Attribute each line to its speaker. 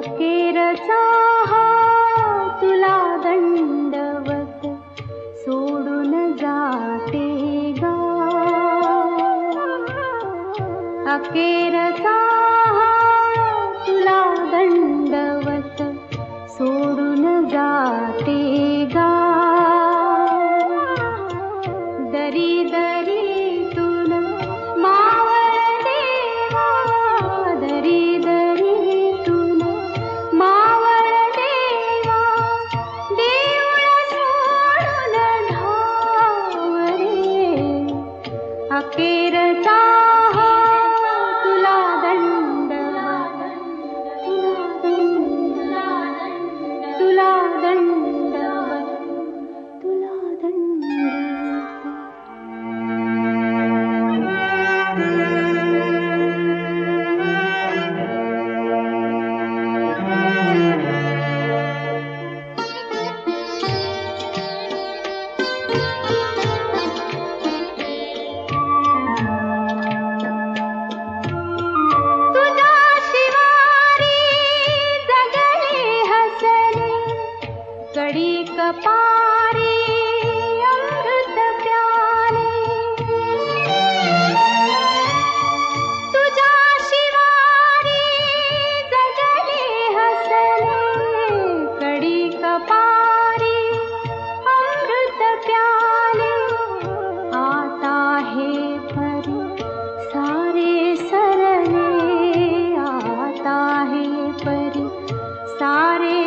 Speaker 1: र सहा तुला दण्डव सोडन जाते गेरसारुला दण्डव सोडन जाते गा। गरि दरि सोडून धावरे अकेरता कडी कपारी अमृत प्याली शिवी जने हसल कडी कपारी अमृत प्याल आता परि सारी सर आ है परि सारे